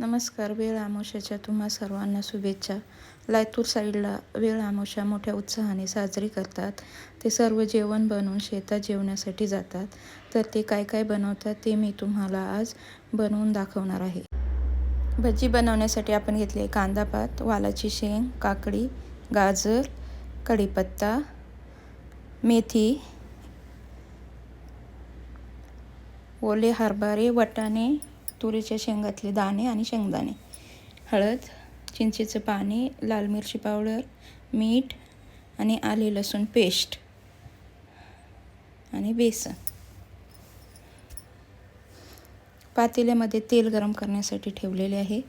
नमस्कार वेळ आमोशाच्या तुम्हा सर्वांना शुभेच्छा. लातूर साईडला वेळ आमोशा मोठ्या उत्साहाने साजरी करतात. ते सर्व जेवण बनवून शेतात जेवण्यासाठी जातात. तर ते काय काय बनवतात ते मी तुम्हाला आज बनवून दाखवणार आहे. भजी बनवण्यासाठी आपण घेतले कांदा पात वालाची शेंग काकडी गाजर कढीपत्ता मेथी ओले हरभरे वटाणे तुरीच्या शेंगातले दाणे आणि शेंगदाणे. हळद चिंचेचं पाणी लाल मिरची पावडर मीठ आणि आले लसूण पेस्ट आणि बेसन. पातेल्यामध्ये तेल गरम करण्यासाठी ठेवलेले आहे.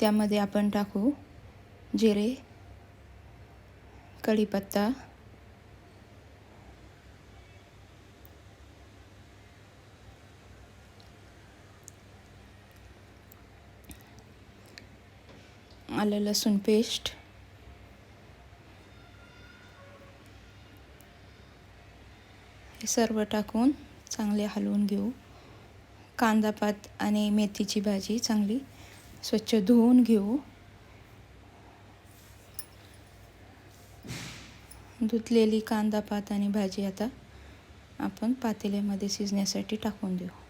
त्यामध्ये आपण टाकू जिरे कढीपत्ता आलं लसूण पेस्ट हे सर्व टाकून चांगले हलवून घेऊ. कांदापात आणि मेथीची भाजी चांगली स्वच्छ धुवून घेऊ. धुतलेली कांदापात आणि भाजी आता आपण पातेल्यामध्ये शिजण्यासाठी टाकून देऊ.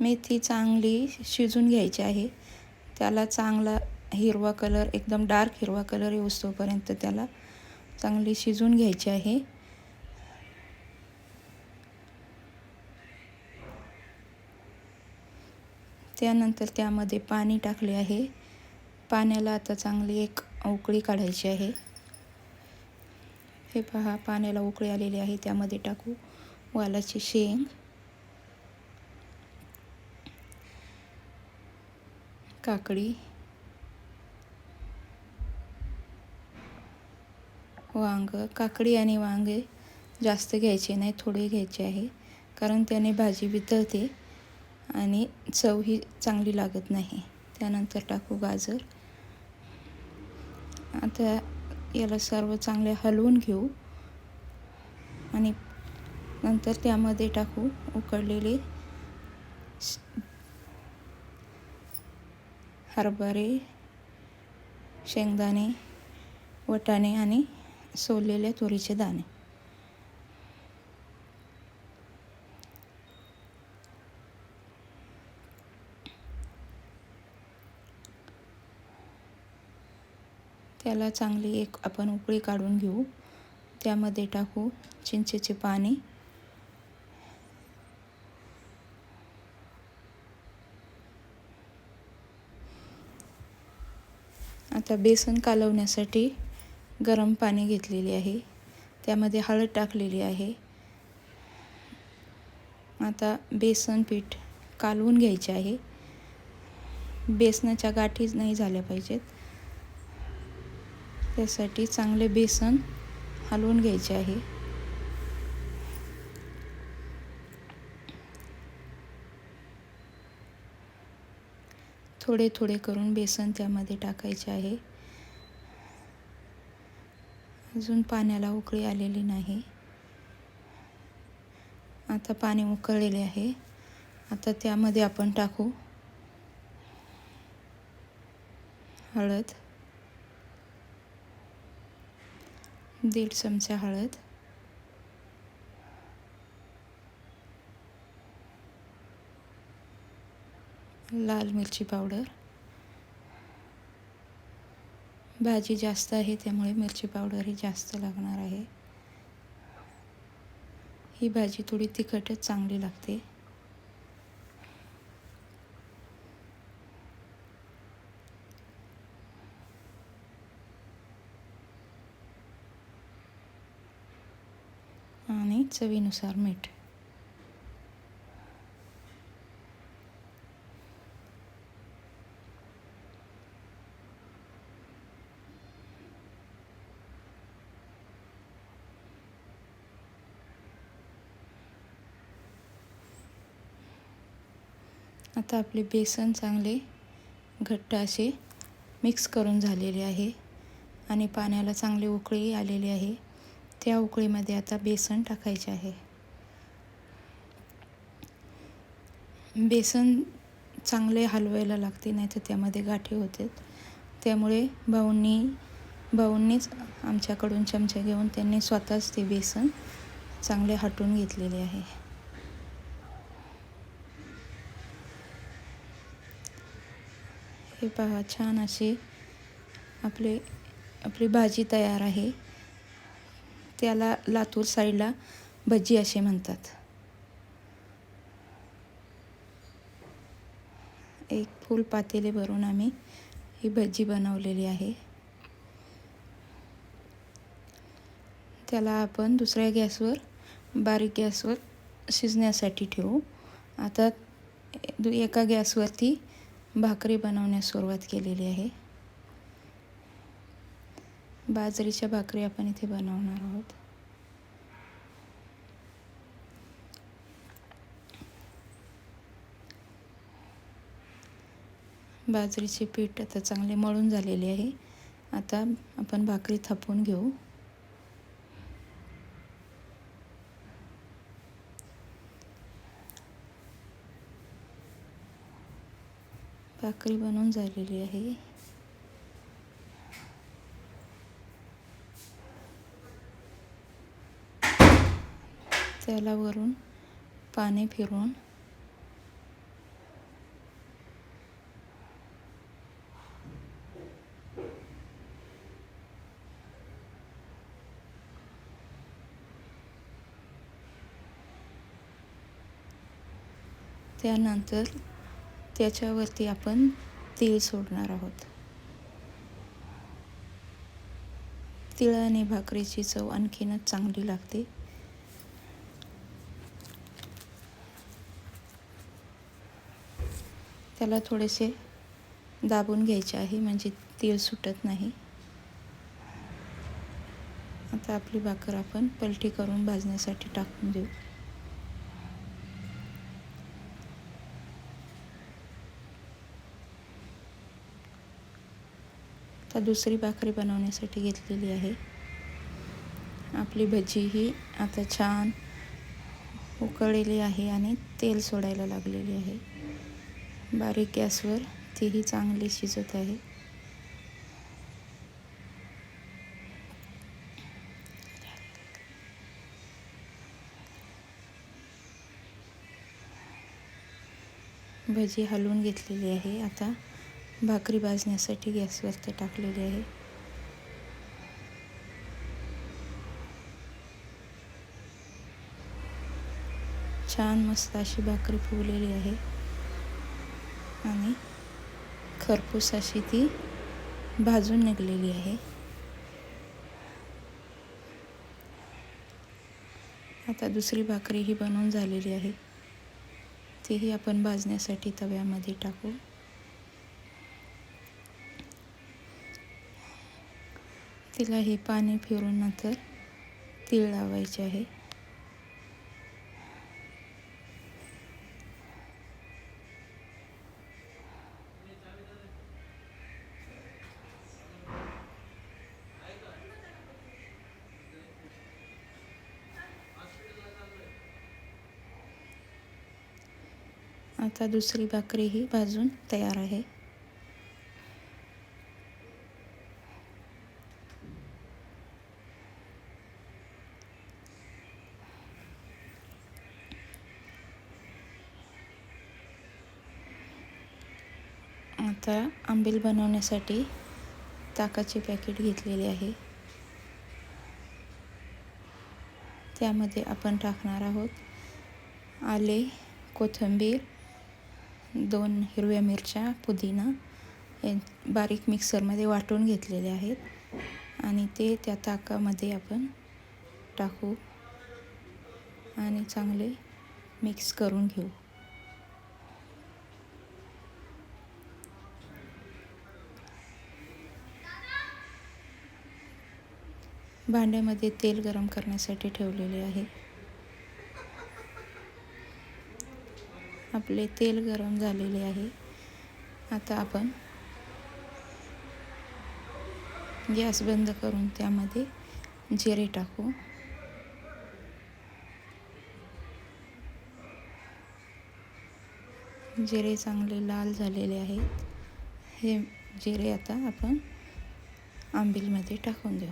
मेथी चांगली शिजून घ्यायची आहे. त्याला चांगला हिरवा कलर एकदम डार्क हिरवा कलर येऊस्तोपर्यंत त्याला चांगली शिजून घ्यायची आहे. त्यानंतर त्यामध्ये पाणी टाकले आहे. पाण्याला आता चांगली एक उकळी काढायची आहे. हे पहा पाण्याला उकळी आलेली आहे. त्यामध्ये टाकू वालाची शेंग. काकडी. वांग काकडी आणि वांगे जास्त घ्यायचे नाही थोडे घ्यायचे आहे. कारण त्याने भाजी वितळते आणि चव ही चांगली लागत नाही. त्यानंतर टाकू गाजर. आता याला सर्व चांगले हलवून घेऊ. आणि नंतर त्यामध्ये टाकू उकडलेले हरभरे शेंगदाणे वटाणे आणि सोललेल्या तुरीचे दाणे. त्याला चांगली एक आपण उकळी काढून घेऊ. त्यामध्ये टाकू चिंचेचे पाणी आता बेसन कालवण्यासाठी गरम पाणी घेतलेले आहे. त्यामध्ये हळद टाकलेली आहे. आता बेसन पीठ कालवून घ्यायचे आहे. बेसनाच्या गाठीच नाही झाल्या पाहिजेत. त्यासाठी चांगले बेसन हलवून घ्यायचे आहे. थोडे थोडे करून बेसन त्यामध्ये टाकायचे आहे. अजून पाण्याला उकळी आलेली नाही. आता पाणी उकळलेले आहे. आता त्यामध्ये आपण टाकू हळद. दीड चमचा हळद. लाल मिरची पावडर. भाजी जास्त आहे त्यामुळे मिरची पावडर ही जास्त लागणार आहे. ही भाजी थोडी तिखटच चांगली लागते. आणि चवीनुसार मीठ. आता आपले बेसन चांगले घट्ट असे मिक्स करून झालेले आहे आणि पाण्याला चांगली उकळी आलेली आहे. त्या उकळीमध्ये आता बेसन टाकायचे आहे. बेसन चांगले हलवायला लागते नाही तर त्यामध्ये गाठी होते. त्यामुळे भाऊंनी भाऊंनीच आमच्याकडून चमचा घेऊन त्यांनी स्वतःच ते बेसन चांगले हटून घेतलेले आहे. हे पहा छान असे आपले आपली भाजी तयार आहे. त्याला लातूर साईडला भजी असे म्हणतात. एक फुल पातेले भरून आम्ही ही भजी बनवलेली आहे. त्याला आपण दुसऱ्या गॅसवर बारीक गॅसवर शिजण्यासाठी ठेवू. आता दु- एका गॅसवरती भाकरी बनवण्यास सुरुवात केलेली आहे. बाजरीच्या भाकरी आपण इथे बनवणार आहोत. बाजरीचे पीठ आता चांगले मळून झालेले आहे. आता आपण भाकरी थापून घेऊ. भाकरी बनवून झालेली आहे. त्याला वरून पाणी फिरवून त्यानंतर त्याच्यावरती आपण तीळ सोडणार आहोत. तिळाने भाकरीची चव आणखीनच चांगली लागते. त्याला थोडेसे दाबून घ्यायचे आहे म्हणजे तीळ सुटत नाही. आता आपली भाकर आपण पलटी करून भाजण्यासाठी टाकून देऊ. आता दुसरी भाकरी बनवण्यासाठी घेतलेली आहे. आपली भजी ही आता छान उकळलेली आहे आणि तेल सोडायला लागलेली आहे. बारीक गॅसवर तीही चांगली शिजत आहे. भजी हलवून घेतलेली आहे आता. भाकरी भाजण्यासाठी गॅसवरती टाकलेली आहे. छान मस्त अशी भाकरी फुगलेली आहे. आणि खरपूस अशी ती भाजून निघलेली आहे. आता दुसरी भाकरी ही बनवून झालेली आहे. तीही आपण भाजण्यासाठी तव्यामध्ये टाकू. तिला हे पाणी फिरून नंतर तीळ लावायचे आहे. आता दुसरी भाकरी ही भाजून तयार आहे आता आंबील बनवण्यासाठी ताकाचे पॅकेट घेतलेले आहे. त्यामध्ये आपण टाकणार आहोत आले कोथिंबीर दोन हिरव्या मिरच्या पुदिना हे बारीक मिक्सरमध्ये वाटून घेतलेले आहेत आणि ते त्या ताकामध्ये आपण टाकू आणि चांगले मिक्स करून घेऊ. भांड्यामध्ये तेल गरम करण्यासाठी ठेवलेले आहे. आपले तेल गरम झालेले आहे. आता आपण गॅस बंद करून त्यामध्ये जिरे टाकू. जिरे चांगले लाल झालेले आहेत. हे जिरे आता आपण आंबीलमध्ये टाकून देऊ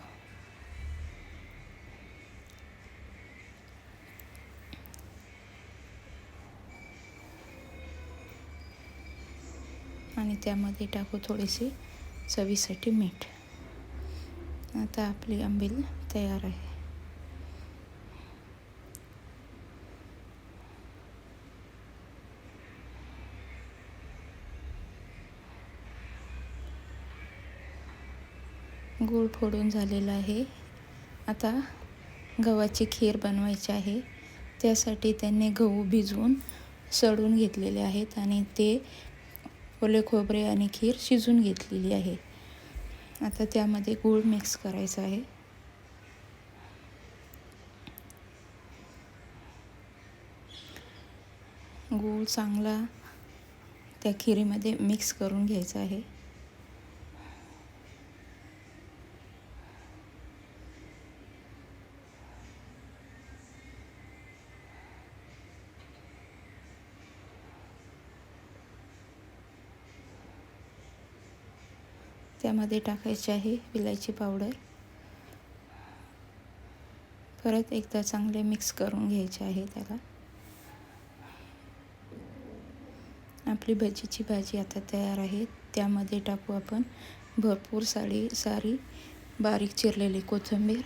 आणि त्यामध्ये टाकू थोडीशी चवीसाठी मीठ. आता आपली आंबील तयार आहे. गूळ फोडून झालेला आहे. आता गव्हाची खीर बनवायची आहे. त्यासाठी त्यांनी गहू भिजवून सडून घेतलेले आहेत आणि ते ओले खोबरे आणि खीर शिजून घेतलेली आहे. आता त्यामध्ये गूळ मिक्स करायचा आहे. गूळ चांगला त्या खिरीमध्ये मिक्स करून घ्यायचा आहे. त्यामध्ये टाकायची आहे विलायची पावडर. परत एकदा चांगले मिक्स करून घ्यायचे आहे त्याला. आपली भजीची भाजी आता तयार आहे. त्यामध्ये टाकू आपण भरपूर साडी सारी बारीक चिरलेली कोथिंबीर.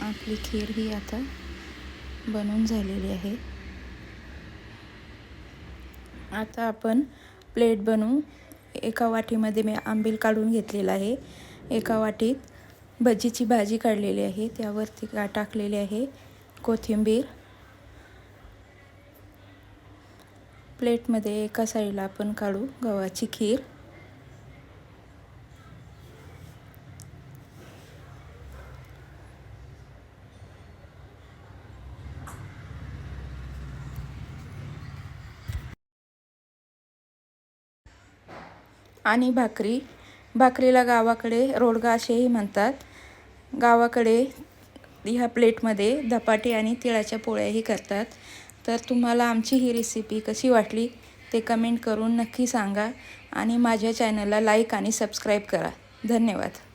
आपली खीर ही आता बनवून झालेली आहे. आता आपण प्लेट बनवू. एका वाटीमध्ये मी आंबील काढून घेतलेला आहे. एका वाटीत भजीची भाजी काढलेली आहे. त्यावरती का टाकलेली आहे कोथिंबीर. प्लेटमध्ये एका साईडला आपण काढू गव्हाची खीर. आणि भाकरी. भाकरीला गावाकडे रोडगा असेही म्हणतात. गावाकडे ह्या प्लेटमध्ये धपाटे आणि तिळाच्या पोळ्याही करतात. तर तुम्हाला आमची ही रेसिपी कशी वाटली ते कमेंट करून नक्की सांगा आणि माझ्या चॅनलला लाईक आणि सबस्क्राईब करा. धन्यवाद.